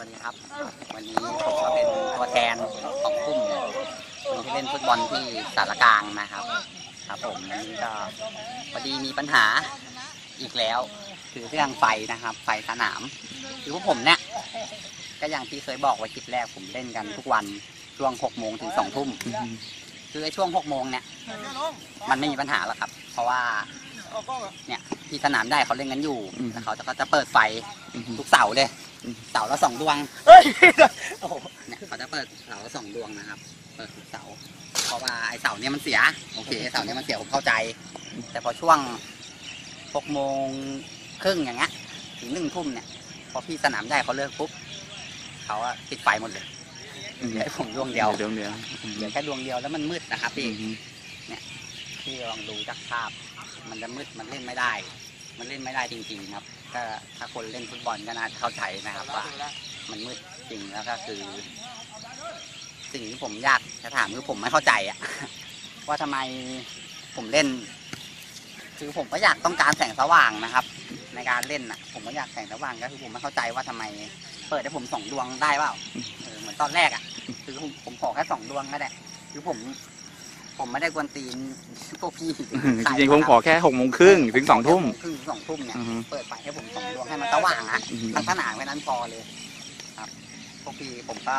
วัสดีครับ วันนี้ผมก็เป็นตัวแทนของกลุ่มคนที่เล่นฟุตบอลที่สารกลางนะครับ ครับผมวันนี้ก็พอดีมีปัญหาอีกแล้ว คือเรื่องไฟนะครับ ไฟสนามคือพวกผมเนี่ยก็อย่างที่เคยบอกไว้คลิปแรกผมเล่นกันทุกวันช่วง6โมงถึง2ทุ่มคือช่วง6โมงเนี่ย มันไม่มีปัญหาหรอกครับ เพราะว่าเนี่ยที่สนามได้เขาเล่นกันอยู่แล้วเขาจะก็จะเปิดไฟทุกเสาร์เลย เสาร์ละสองดวงเฮ้ยโอ้โหเนี่ยเขาจะเปิดเสาละสองดวงนะครับเปิดทุกเสาร์เพราะว่าไอ้เสาเนี่ยมันเสียโอเคไอ้เสาเนี่ยมันเสียผมเข้าใจ แต่พอช่วงหกโมงครึ่งอย่างเงี้ยถึงหนึ่งทุ่มเนี่ย พอพี่สนามได้เขาเลิกปุ๊บเขาอะปิดไฟหมดเลยเหลือให้ผมดวงเดียวเดี๋ยวเดี๋ยวเหลือแค่ดวงเดียวแล้วมันมืดนะครับพี่อืมพี่ลองดูจากภาพ มันจะมืดมันเล่นไม่ได้ มันเล่นไม่ได้จริงๆครับ ก็ถ้าคนเล่นฟุตบอลก็น่าจะเข้าใจนะครับว่ามันมืดจริงแล้วก็คือ สิ่งที่ผมอยากจะถามคือผมไม่เข้าใจอะว่าทำไมผมเล่น คือผมก็อยากต้องการแสงสว่างนะครับ ในการเล่นน่ะผมก็อยากแสงสว่างก็คือผมไม่เข้าใจว่าทำไม เปิดให้ผมสองดวงได้เปล่าเหมือนตอนแรกอะคือผมผมขอแค่สองดวงก็ได้คือผมผมไม่ได้กวนตีนพวกพี่จริงๆผมขอแค่หกโมงครึ่งถึงสองทุ่มครึ่ง สองทุ่มเนี่ยอือฮึเปิดไฟให้ผมสองดวงให้มันสว่างอะอืมทั้งสนามแค่นั้นพอเลยครับพวกพี่ผมก็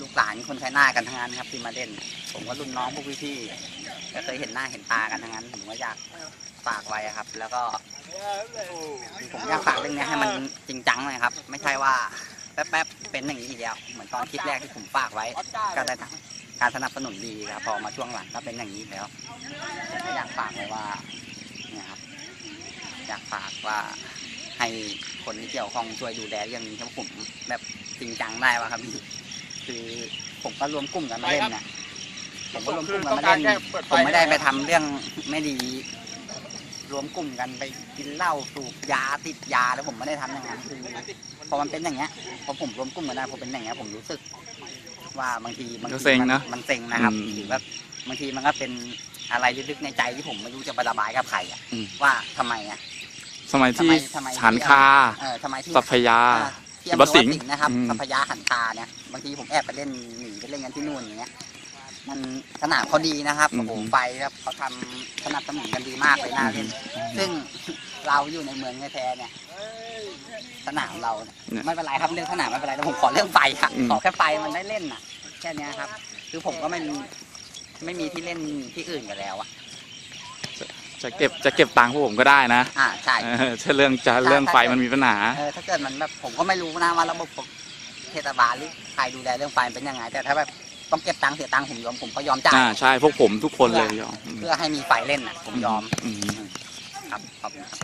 ลูกหลานคนใช้หน้ากันทั้งนั้นครับที่มาเล่น ผมก็รุ่นน้องพวกพี่ๆก็เคยเห็นหน้าเห็นตากันทั้งนั้นผมก็อยากฝากไว้ครับ แล้วก็คือผมอยากฝากเรื่องนี้ให้มันจริงจังเลยครับ ไม่ใช่ว่าแป๊บๆเป็นอย่างนี้อีกแล้วเหมือนตอนคลิปแรกที่ผมฝากไว้ ก็ได้การสนับสนุนดีครับ พอมาช่วงหลังก็เป็นอย่างนี้แล้วผมก็อยากฝากไว้ว่าเนี่ยครับ อยากฝากว่าให้คนที่เกี่ยวข้องช่วยดูแลเรื่องนี้ครับผมแบบจริงจังได้ว่าครับพี่คือผมก็รวมกลุ่มกันมาเล่นนะผมก็รวมกลุ่มกันมาเล่นผมไม่ได้ไปทำเรื่องไม่ดี รวมกลุ่มกันไปกินเหล้าสูบยาติดยาแล้วผมไม่ได้ทำอย่างนั้นคือพอมันเป็นอย่างเงี้ยพอผมรวมกลุ่มกันได้ผมเป็นอย่างเงี้ยผมรู้สึก ว่าบางทีบางก็ทีเซ็งมันะมันเซ็งนะครับอืมหรือแบบบางทีมันก็เป็นอะไรลึกๆในใจที่ผมไม่รู้จะไประบายกับใครอะอืมว่าทำไมอะ สมัยที่ทำไมทำไมฉันคาเออทำไมที่สัพพยาเออที่สุอำเภภอสิวัดงห์สิงห์นะครับอืม สัพพยาหันคาเนี่ยบางทีผมแอบไปเล่นหนีไปเล่นกันที่นู่นอย่างเงี้ยมันสนามเขาดีนะครับโอ้โหไฟครับเขาทำสนับสนุนกันดีมากเลยน่าเล่น ซึ่ง เราอยู่ในเมืองแท้ๆเนี่ย สนามเราเนี่ยเนี่ยไม่เป็นไรครับเรื่องสนามไม่เป็นไรแต่ผมขอเรื่องไฟครับอืม ขอแค่ไฟมันได้เล่นน่ะ แค่เนี้ยครับ คือผมก็ไม่มีไม่มีที่เล่นที่อื่นกันแล้วอะ จะเก็บจะเก็บตังค์พวกผมก็ได้นะอ่าใช่เออถ้าเรื่องจะเรื่องไฟมันมีปัญหา เออถ้าเกิดมันแบบผมก็ไม่รู้นะว่าระบบเทศบาลหรือใครดูแลเรื่องไฟเป็นยังไง แต่ถ้าแบบต้องเก็บตังค์เสียตังค์ผมยอมผมก็ยอมจ่ายอ่าใช่พวกผมทุกคนเลยยอมเพื่อให้มีไฟเล่นน่ะผมยอม อืม ครับขอบคุณครับ